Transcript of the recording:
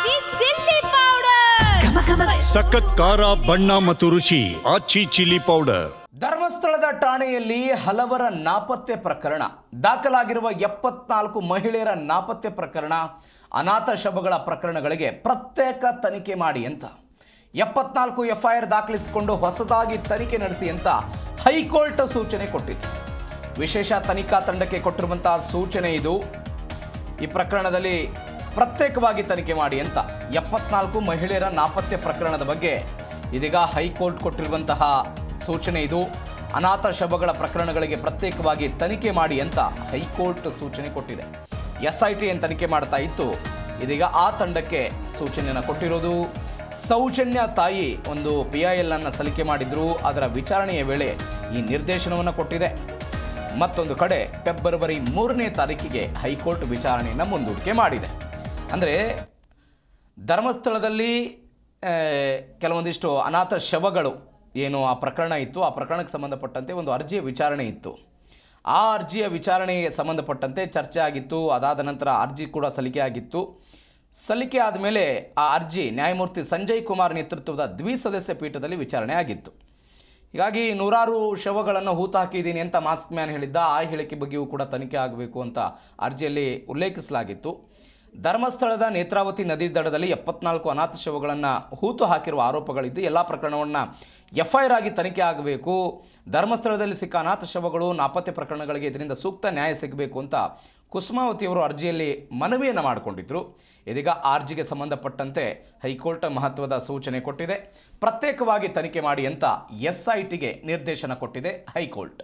ಆಚಿ chilli powder ಸಖತ್ ಖಾರ ಬಣ್ಣ ಮತ್ತು ರುಚಿ ಆಚಿ ಚಿಲ್ಲಿ ಪೌಡರ್ ಧರ್ಮಸ್ಥಳದ ಠಾಣೆಯಲ್ಲಿ ಹಲವರ ನಾಪತ್ತೆ ಪ್ರಕರಣ. ದಾಖಲಾಗಿರುವ ಎಪ್ಪತ್ನಾಲ್ಕು ಮಹಿಳೆಯರ ನಾಪತ್ತೆ ಪ್ರಕರಣ ಅನಾಥ ಶವಗಳ ಪ್ರಕರಣಗಳಿಗೆ ಪ್ರತ್ಯೇಕ ತನಿಖೆ ಮಾಡಿ ಅಂತ. ಎಪ್ಪತ್ನಾಲ್ಕು ಎಫ್ಐಆರ್ ದಾಖಲಿಸಿಕೊಂಡು ಹೊಸದಾಗಿ ತನಿಖೆ ನಡೆಸಿ ಅಂತ ಹೈಕೋರ್ಟ್ ಸೂಚನೆ ಕೊಟ್ಟಿದೆ. ವಿಶೇಷ ತನಿಖಾ ತಂಡಕ್ಕೆ ಕೊಟ್ಟಿರುವಂತಹ ಸೂಚನೆ ಇದು. ಈ ಪ್ರಕರಣದಲ್ಲಿ ಪ್ರತ್ಯೇಕವಾಗಿ ತನಿಖೆ ಮಾಡಿ ಅಂತ ಎಪ್ಪತ್ನಾಲ್ಕು ಮಹಿಳೆಯರ ನಾಪತ್ತೆ ಪ್ರಕರಣದ ಬಗ್ಗೆ ಇದೀಗ ಹೈಕೋರ್ಟ್ ಕೊಟ್ಟಿರುವಂತಹ ಸೂಚನೆ ಇದು. ಅನಾಥ ಶವಗಳ ಪ್ರಕರಣಗಳಿಗೆ ಪ್ರತ್ಯೇಕವಾಗಿ ತನಿಖೆ ಮಾಡಿ ಅಂತ ಹೈಕೋರ್ಟ್ ಸೂಚನೆ ಕೊಟ್ಟಿದೆ. ಎಸ್ ಐ ಟಿ ತನಿಖೆ ಮಾಡ್ತಾ ಇತ್ತು. ಇದೀಗ ಆ ತಂಡಕ್ಕೆ ಸೂಚನೆಯನ್ನು ಕೊಟ್ಟಿರೋದು. ಸೌಜನ್ಯ ತಾಯಿ ಒಂದು ಪಿ ಐ ಎಲ್ ಅನ್ನು ಸಲ್ಲಿಕೆ ಮಾಡಿದ್ರು. ಅದರ ವಿಚಾರಣೆಯ ವೇಳೆ ಈ ನಿರ್ದೇಶನವನ್ನು ಕೊಟ್ಟಿದೆ. ಮತ್ತೊಂದು ಕಡೆ ಫೆಬ್ರವರಿ ಮೂರನೇ ತಾರೀಕಿಗೆ ಹೈಕೋರ್ಟ್ ವಿಚಾರಣೆಯನ್ನು ಮುಂದೂಡಿಕೆ ಮಾಡಿದೆ. ಅಂದರೆ ಧರ್ಮಸ್ಥಳದಲ್ಲಿ ಕೆಲವೊಂದಿಷ್ಟು ಅನಾಥ ಶವಗಳು ಏನು ಆ ಪ್ರಕರಣ ಇತ್ತು. ಆ ಪ್ರಕರಣಕ್ಕೆ ಸಂಬಂಧಪಟ್ಟಂತೆ ಒಂದು ಅರ್ಜಿಯ ವಿಚಾರಣೆ ಇತ್ತು. ಆ ಅರ್ಜಿಯ ವಿಚಾರಣೆಗೆ ಸಂಬಂಧಪಟ್ಟಂತೆ ಚರ್ಚೆ ಆಗಿತ್ತು. ಅದಾದ ನಂತರ ಅರ್ಜಿ ಕೂಡ ಸಲ್ಲಿಕೆ ಆಗಿತ್ತು. ಸಲ್ಲಿಕೆ ಆದಮೇಲೆ ಆ ಅರ್ಜಿ ನ್ಯಾಯಮೂರ್ತಿ ಸಂಜಯ್ ಕುಮಾರ್ ನೇತೃತ್ವದ ದ್ವಿಸದಸ್ಯ ಪೀಠದಲ್ಲಿ ವಿಚಾರಣೆ ಆಗಿತ್ತು. ಹೀಗಾಗಿ ನೂರಾರು ಶವಗಳನ್ನು ಹೂತು ಹಾಕಿದ್ದೀನಿ ಅಂತ ಮಾಸ್ಕ್ ಮ್ಯಾನ್ ಹೇಳಿದ್ದ. ಆ ಹೇಳಿಕೆ ಬಗ್ಗೆಯೂ ಕೂಡ ತನಿಖೆ ಆಗಬೇಕು ಅಂತ ಅರ್ಜಿಯಲ್ಲಿ ಉಲ್ಲೇಖಿಸಲಾಗಿತ್ತು. ಧರ್ಮಸ್ಥಳದ ನೇತ್ರಾವತಿ ನದಿ ದಡದಲ್ಲಿ ಎಪ್ಪತ್ನಾಲ್ಕು ಅನಾಥ ಶವಗಳನ್ನು ಹೂತು ಹಾಕಿರುವ ಆರೋಪಗಳಿದ್ದು, ಎಲ್ಲ ಪ್ರಕರಣವನ್ನು ಎಫ್ ಐ ಆರ್ ಆಗಿ ತನಿಖೆ ಆಗಬೇಕು. ಧರ್ಮಸ್ಥಳದಲ್ಲಿ ಸಿಕ್ಕ ಅನಾಥ ಶವಗಳು ನಾಪತ್ತೆ ಪ್ರಕರಣಗಳಿಗೆ ಇದರಿಂದ ಸೂಕ್ತ ನ್ಯಾಯ ಸಿಗಬೇಕು ಅಂತ ಕುಸುಮಾವತಿಯವರು ಅರ್ಜಿಯಲ್ಲಿ ಮನವಿಯನ್ನು ಮಾಡಿಕೊಂಡಿದ್ದರು ಇದೀಗ ಅರ್ಜಿಗೆ ಸಂಬಂಧಪಟ್ಟಂತೆ ಹೈಕೋರ್ಟ್ ಮಹತ್ವದ ಸೂಚನೆ ಕೊಟ್ಟಿದೆ. ಪ್ರತ್ಯೇಕವಾಗಿ ತನಿಖೆ ಮಾಡಿ ಅಂತ ಎಸ್ ಐ ಟಿಗೆ ನಿರ್ದೇಶನ ಕೊಟ್ಟಿದೆ ಹೈಕೋರ್ಟ್.